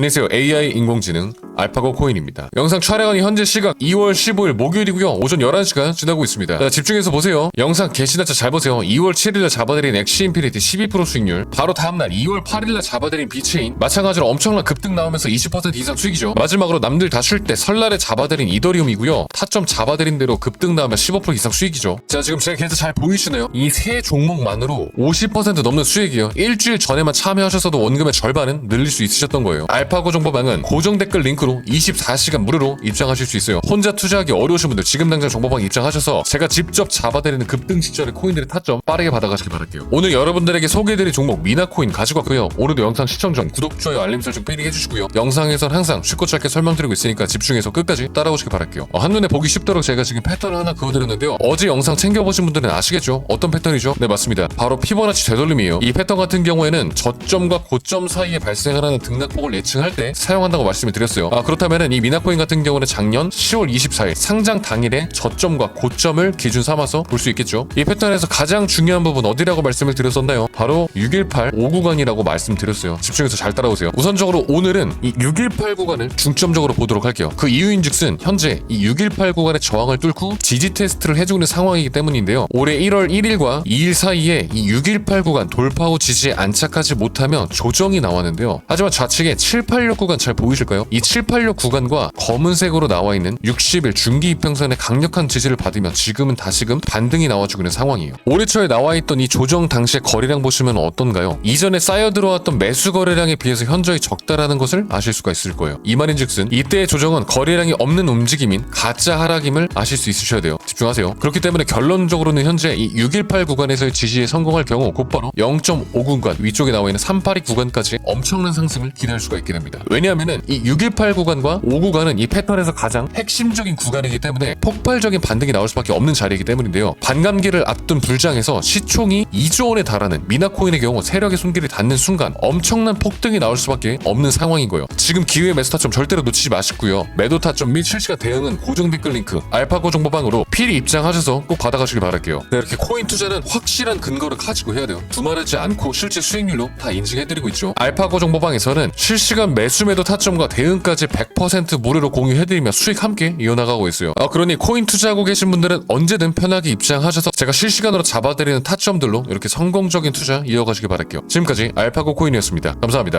안녕하세요. AI 인공지능 알파고 코인입니다. 영상 촬영은 현재 시각 2월 15일 목요일이고요. 오전 11시가 지나고 있습니다. 자, 집중해서 보세요. 영상 게시날짜 잘 보세요. 2월 7일날 잡아들인 엑시 인피니티 12% 수익률. 바로 다음날 2월 8일날 잡아들인 비체인. 마찬가지로 엄청난 급등 나오면서 20% 이상 수익이죠. 마지막으로 남들 다 쉴 때 설날에 잡아들인 이더리움이고요. 타점 잡아들인 대로 급등 나오면 15% 이상 수익이죠. 자, 지금 제 계속 잘 보이시나요? 이 세 종목만으로 50% 넘는 수익이에요. 일주일 전에만 참여하셔서도 원금의 절반은 늘릴 수 있으셨던 거예요. 알파고 정보방은 고정 댓글 링크로 24시간 무료로 입장하실 수 있어요. 혼자 투자하기 어려우신 분들 지금 당장 정보방 입장하셔서 제가 직접 잡아드리는 급등 시절의 코인들의 타점 빠르게 받아가시길 바랄게요. 오늘 여러분들에게 소개해드릴 종목 미나코인 가지고 왔고요. 오늘도 영상 시청 전 구독, 좋아요, 알림 설정 필히 해주시고요. 영상에선 항상 쉽고 짧게 설명드리고 있으니까 집중해서 끝까지 따라오시길 바랄게요. 어, 한눈에 보기 쉽도록 제가 지금 패턴을 하나 그어드렸는데요. 어제 영상 챙겨보신 분들은 아시겠죠? 어떤 패턴이죠? 네 맞습니다. 바로 피보나치 되돌림이에요. 이 패턴 같은 경우에는 저점과 고점 사이에 발생을 하는 등락폭을 예측할 때 사용한다고 말씀을 드렸어요. 아 그렇다면은 이 미나코인 같은 경우는 작년 10월 24일 상장 당일에 저점과 고점을 기준 삼아서 볼 수 있겠죠. 이 패턴에서 가장 중요한 부분 어디라고 말씀을 드렸었나요? 바로 618 5구간이라고 말씀드렸어요. 집중해서 잘 따라오세요. 우선적으로 오늘은 이 618 구간을 중점적으로 보도록 할게요. 그 이유인즉슨 현재 이 618 구간의 저항을 뚫고 지지 테스트를 해주는 상황이기 때문인데요. 올해 1월 1일과 2일 사이에 이 618 구간 돌파 후 지지에 안착하지 못하면 조정이 나왔는데요. 하지만 좌측에 786 구간 잘 보이실까요? 이786 구간과 검은색으로 나와 있는 60일 중기 이평선의 강력한 지지를 받으며 지금은 다시금 반등이 나와주고 있는 상황이에요. 올해 초에 나와 있던 이 조정 당시의 거래량 보시면 어떤가요? 이전에 쌓여 들어왔던 매수 거래량에 비해서 현저히 적다라는 것을 아실 수가 있을 거예요. 이 말인즉슨 이때의 조정은 거래량이 없는 움직임인 가짜 하락임을 아실 수 있으셔야 돼요. 집중하세요. 그렇기 때문에 결론적으로는 현재 이 618 구간에서의 지지에 성공할 경우 곧바로 0.5 구간 위쪽에 나와 있는 382 구간까지 엄청난 상승을 기대할 수가 있게 됩니다. 왜냐하면은 이 618 구간과 5구간은 이 패턴에서 가장 핵심적인 구간이기 때문에 폭발적인 반등이 나올 수밖에 없는 자리이기 때문인데요. 반감기를 앞둔 불장에서 시총이 2조 원에 달하는 미나코인의 경우 세력의 손길이 닿는 순간 엄청난 폭등이 나올 수밖에 없는 상황인 거예요. 지금 기회의 매수 타점 절대로 놓치지 마시고요. 매도 타점 및 실시간 대응은 고정 댓글 링크 알파고 정보방으로 필히 입장하셔서 꼭 받아가시길 바랄게요. 네, 이렇게 코인 투자는 확실한 근거를 가지고 해야 돼요. 두말하지 않고 실제 수익률로 다 인증해드리고 있죠. 알파고 정보방에서는 실시간 매수 매도 타점과 대응까지 100% 무료로 공유해드리며 수익 함께 이어나가고 있어요. 아, 그러니 코인 투자하고 계신 분들은 언제든 편하게 입장하셔서 제가 실시간으로 잡아드리는 타점들로 이렇게 성공적인 투자 이어가시길 바랄게요. 지금까지 알파고 코인이었습니다. 감사합니다.